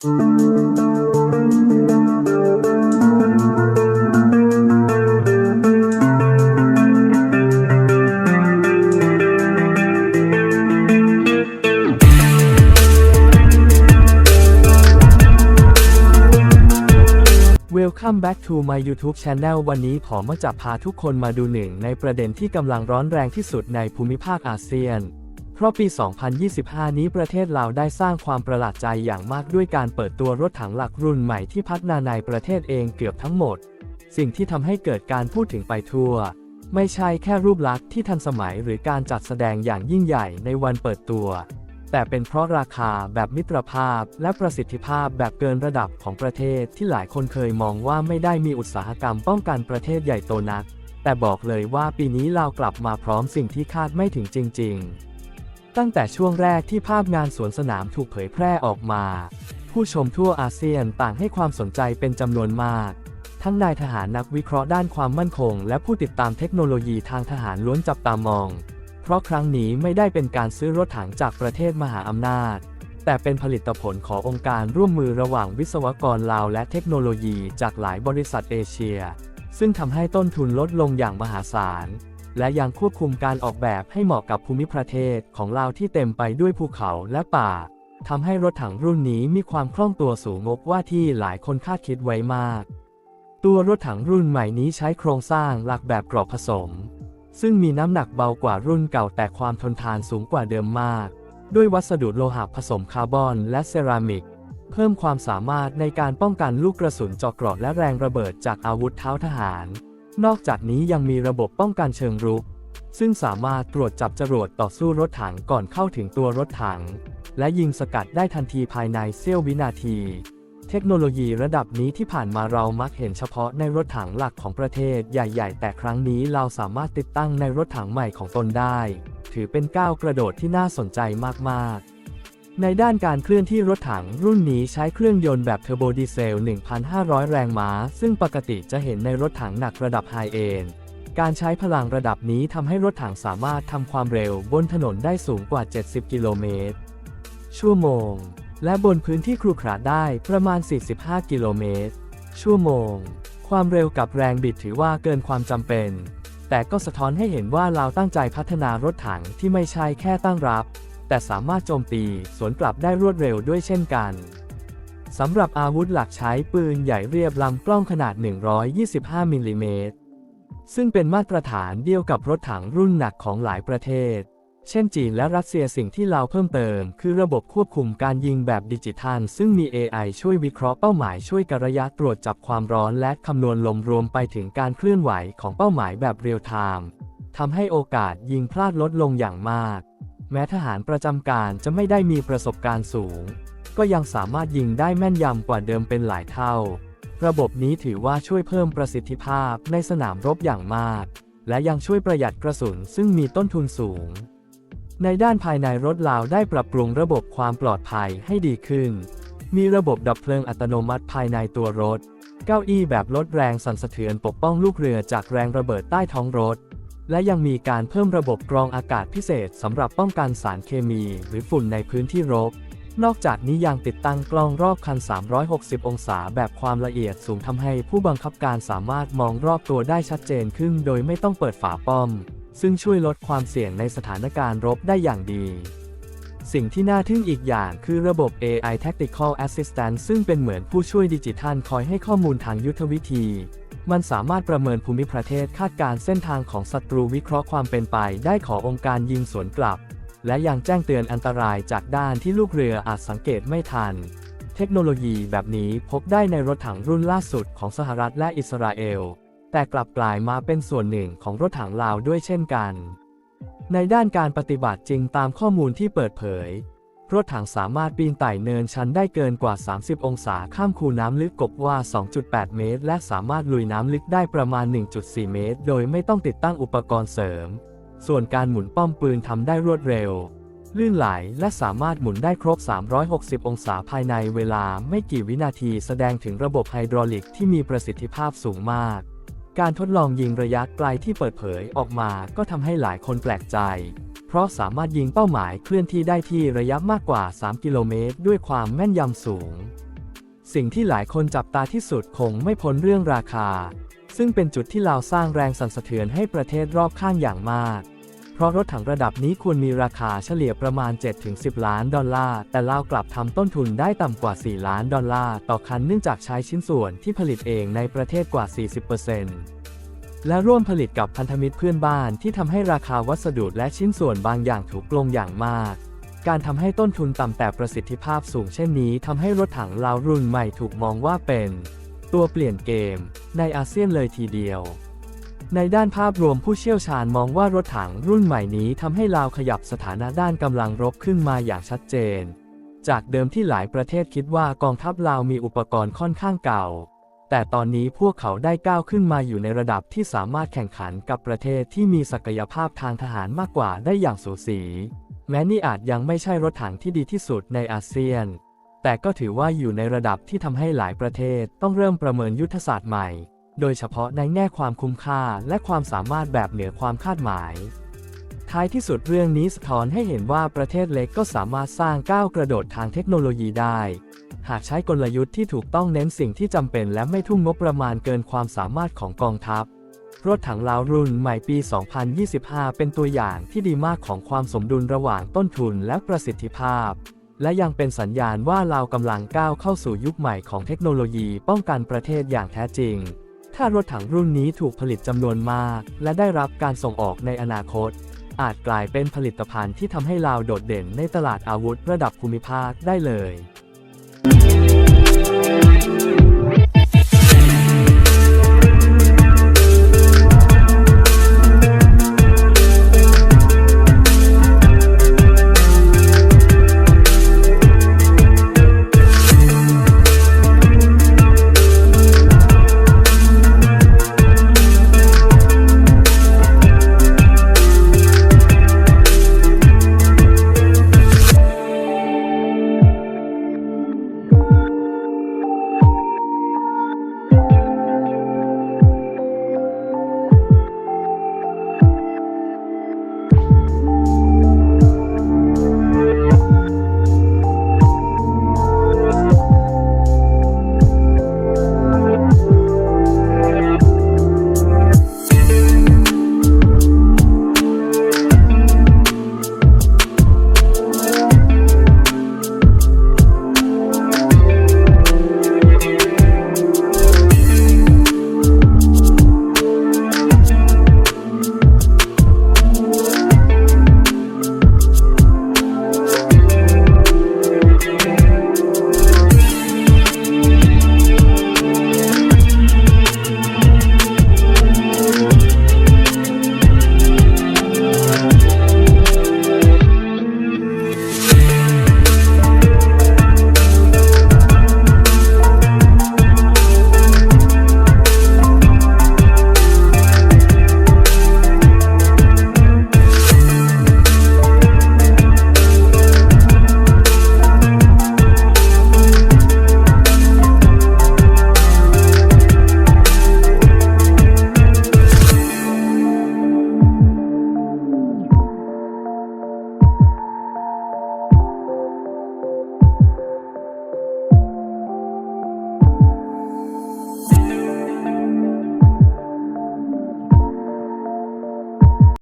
Welcome back to my YouTube Channel วันนี้ผมจะพาทุกคนมาดูหนึ่งในประเด็นที่กำลังร้อนแรงที่สุดในภูมิภาคอาเซียน เพราะปี 2025 นี้ประเทศลาวได้สร้างความประหลาดใจอย่างมากด้วยการเปิดตัวรถถังหลักรุ่นใหม่ที่พัฒนาในประเทศเองเกือบทั้งหมด สิ่งที่ทำให้เกิดการพูดถึงไปทั่ว ไม่ใช่แค่รูปลักษณ์ที่ทันสมัยหรือการจัดแสดงอย่างยิ่งใหญ่ในวันเปิดตัว แต่เป็นเพราะราคาแบบมิตรภาพและประสิทธิภาพแบบเกินระดับของประเทศที่หลายคนเคยมองว่าไม่ได้มีอุตสาหกรรมป้องกันประเทศใหญ่โตนัก แต่บอกเลยว่าปีนี้เรากลับมาพร้อมสิ่งที่คาดไม่ถึงจริง ๆ ตั้งแต่ช่วงแรกที่ภาพงานสวนสนามถูกเผยแพร่ออกมา ผู้ชมทั่วอาเซียนต่างให้ความสนใจเป็นจำนวนมาก ทั้งนายทหารนักวิเคราะห์ด้านความมั่นคง และผู้ติดตามเทคโนโลยีทางทหารล้วนจับตามอง เพราะครั้งนี้ไม่ได้เป็นการซื้อรถถังจากประเทศมหาอำนาจ แต่เป็นผลิตผลขององค์การร่วมมือระหว่างวิศวกรลาวและเทคโนโลยีจากหลายบริษัทเอเชีย ซึ่งทำให้ต้นทุนลดลงอย่างมหาศาล และยังควบคุมการออกแบบให้เหมาะกับภูมิประเทศของลาวที่เต็มไปด้วยภูเขาและป่าทำให้รถถังรุ่นนี้มีความคล่องตัวสูงงบว่าที่หลายคนคาดคิดไว้มาก ตัวรถถังรุ่นใหม่นี้ใช้โครงสร้างหลักแบบกรอบผสม ซึ่งมีน้ำหนักเบากว่ารุ่นเก่าแต่ความทนทานสูงกว่าเดิมมาก ด้วยวัสดุโลหะผสมคาร์บอนและเซรามิก เพิ่มความสามารถในการป้องกันลูกกระสุนเจาะเกราะและแรงระเบิดจากอาวุธเท้าทหาร นอกจากนี้ยังมีระบบป้องกันเชิงรุก ซึ่งสามารถตรวจจับจรวดต่อสู้รถถังก่อนเข้าถึงตัวรถถัง และยิงสกัดได้ทันทีภายในเสี้ยววินาที เทคโนโลยีระดับนี้ที่ผ่านมาเรามักเห็นเฉพาะในรถถังหลักของประเทศใหญ่ ๆ แต่ครั้งนี้เราสามารถติดตั้งในรถถังใหม่ของตนได้ ถือเป็นก้าวกระโดดที่น่าสนใจมากๆ ในด้านการเคลื่อนที่รถถังรุ่นนี้ใช้เครื่องยนต์แบบเทอร์โบดีเซล 1,500 แรงม้า ซึ่งปกติจะเห็นในรถถังหนักระดับไฮเอนการใช้พลังระดับนี้ทำให้รถถังสามารถทำความเร็วบนถนนได้สูงกว่า 70 กิโลเมตร ชั่วโมง และบนพื้นที่ครุขระได้ประมาณ 45 กิโลเมตร ชั่วโมง ความเร็วกับแรงบิดถือว่าเกินความจำเป็น แต่ก็สะท้อนให้เห็นว่าเราตั้งใจพัฒนารถถังที่ไม่ใช่แค่ตั้งรับ แต่สามารถโจมตีสวนกลับได้รวดเร็วด้วยเช่นกันสำหรับอาวุธหลักใช้ปืนใหญ่เรียบลำกล้องขนาด 125มิลลิเมตรซึ่งเป็นมาตรฐานเดียวกับรถถังรุ่นหนักของหลายประเทศ เช่นจีนและรัสเซียสิ่งที่เราเพิ่มเติม คือระบบควบคุมการยิงแบบดิจิทัล ซึ่งมี AI ช่วยวิเคราะห์เป้าหมายช่วยกระยะตรวจจับความร้อนและคำนวณลมรวมไปถึงการเคลื่อนไหวของเป้าหมายแบบเรียลไทม์ทำให้โอกาสยิงพลาดลดลงอย่างมาก แม้ทหารประจำการจะไม่ได้มีประสบการณ์สูง ก็ยังสามารถยิงได้แม่นยำกว่าเดิมเป็นหลายเท่า ระบบนี้ถือว่าช่วยเพิ่มประสิทธิภาพในสนามรบอย่างมาก และยังช่วยประหยัดกระสุนซึ่งมีต้นทุนสูง ในด้านภายในรถลาวได้ปรับปรุงระบบความปลอดภัยให้ดีขึ้น มีระบบดับเพลิงอัตโนมัติภายในตัวรถ เก้าอี้แบบลดแรงสั่นสะเทือนปกป้องลูกเรือจากแรงระเบิดใต้ท้องรถ และยังมีการเพิ่มระบบกรองอากาศพิเศษสำหรับป้องกันสารเคมี หรือฝุ่นในพื้นที่รบนอกจากนี้ยังติดตั้งกล้องรอบคัน 360 องศาแบบความละเอียดสูงทำให้ผู้บังคับการสามารถมองรอบตัวได้ชัดเจนขึ้น โดยไม่ต้องเปิดฝาป้อม ซึ่งช่วยลดความเสี่ยงในสถานการณ์รบได้อย่างดีสิ่งที่น่าทึ่งอีกอย่างคือระบบ AI Tactical Assistant ซึ่งเป็นเหมือนผู้ช่วยดิจิทัลคอยให้ข้อมูลทางยุทธวิธี มันสามารถประเมินภูมิประเทศคาดการเส้นทางของศัตรูวิเคราะห์ความเป็นไปได้ขอองค์การยิงสวนกลับ และยังแจ้งเตือนอันตรายจากด้านที่ลูกเรืออาจสังเกตไม่ทัน เทคโนโลยีแบบนี้พบได้ในรถถังรุ่นล่าสุดของสหรัฐและอิสราเอล แต่กลับกลายมาเป็นส่วนหนึ่งของรถถังลาวด้วยเช่นกัน ในด้านการปฏิบัติจริงตามข้อมูลที่เปิดเผย รถถังสามารถปีนไต่เนินชันได้เกินกว่า 30 องศาข้ามคูน้ำลึกกบว่า 2.8 เมตร และสามารถลุยน้ำลึกได้ประมาณ 1.4 เมตร โดยไม่ต้องติดตั้งอุปกรณ์เสริม ส่วนการหมุนป้อมปืนทำได้รวดเร็ว ลื่นไหลและสามารถหมุนได้ครบ 360 องศาภายในเวลาไม่กี่วินาทีแสดงถึงระบบไฮดรอลิกที่มีประสิทธิภาพสูงมาก การทดลองยิงระยะไกลที่เปิดเผยออกมาก็ทำให้หลายคนแปลกใจ เพราะสามารถยิงเป้าหมายเคลื่อนที่ได้ที่ระยะมากกว่า 3 กิโลเมตร ด้วยความแม่นยำสูง สิ่งที่หลายคนจับตาที่สุดคงไม่พ้นเรื่องราคา ซึ่งเป็นจุดที่ลาวสร้างแรงสั่นสะเทือนให้ประเทศรอบข้างอย่างมาก เพราะรถถังระดับนี้ควรมีราคาเฉลี่ยประมาณ 7-10 ล้านดอลลาร์ แต่ลาวกลับทำต้นทุนได้ต่ำกว่า 4 ล้านดอลลาร์ต่อคันเนื่องจากใช้ชิ้นส่วนที่ผลิตเองในประเทศกว่า 40% และร่วมผลิตกับพันธมิตรเพื่อนบ้านที่ทำให้ราคาวัสดุและชิ้นส่วนบางอย่างถูกลงอย่างมาก การทำให้ต้นทุนต่ำแต่ประสิทธิภาพสูงเช่นนี้ทำให้รถถังลาวรุ่นใหม่ถูกมองว่าเป็น ตัวเปลี่ยนเกม ในอาเซียนเลยทีเดียว ในด้านภาพรวมผู้เชี่ยวชาญมองว่ารถถังรุ่นใหม่นี้ทำให้ลาวขยับสถานะด้านกำลังรบขึ้นมาอย่างชัดเจน จากเดิมที่หลายประเทศคิดว่ากองทัพลาวมีอุปกรณ์ค่อนข้างเก่า แต่ตอนนี้พวกเขาได้ก้าวขึ้นมาอยู่ในระดับที่สามารถแข่งขันกับประเทศที่มีศักยภาพทางทหารมากกว่าได้อย่างสูสี แม้นี่อาจยังไม่ใช่รถถังที่ดีที่สุดในอาเซียน แต่ก็ถือว่าอยู่ในระดับที่ทำให้หลายประเทศต้องเริ่มประเมินยุทธศาสตร์ใหม่ โดยเฉพาะในแง่ความคุ้มค่าและความสามารถแบบเหนือความคาดหมาย ท้ายที่สุดเรื่องนี้สะท้อนให้เห็นว่าประเทศเล็กก็สามารถสร้างก้าวกระโดดทางเทคโนโลยีได้ หากใช้กลยุทธ์ที่ถูกต้องเน้นสิ่งที่จำเป็นและไม่ทุ่มงบประมาณเกินความสามารถของกองทัพ รถถังลาวรุ่นใหม่ปี 2025 เป็นตัวอย่างที่ดีมากของความสมดุลระหว่างต้นทุนและประสิทธิภาพ และยังเป็นสัญญาณว่าลาวกำลังก้าวเข้าสู่ยุคใหม่ของเทคโนโลยีป้องกันประเทศอย่างแท้จริง ถ้ารถถังรุ่นนี้ถูกผลิตจำนวนมาก และได้รับการส่งออกในอนาคตอาจกลายเป็นผลิตภัณฑ์ที่ทำให้ลาวโดดเด่นในตลาดอาวุธระดับภูมิภาคได้เลย Thank you.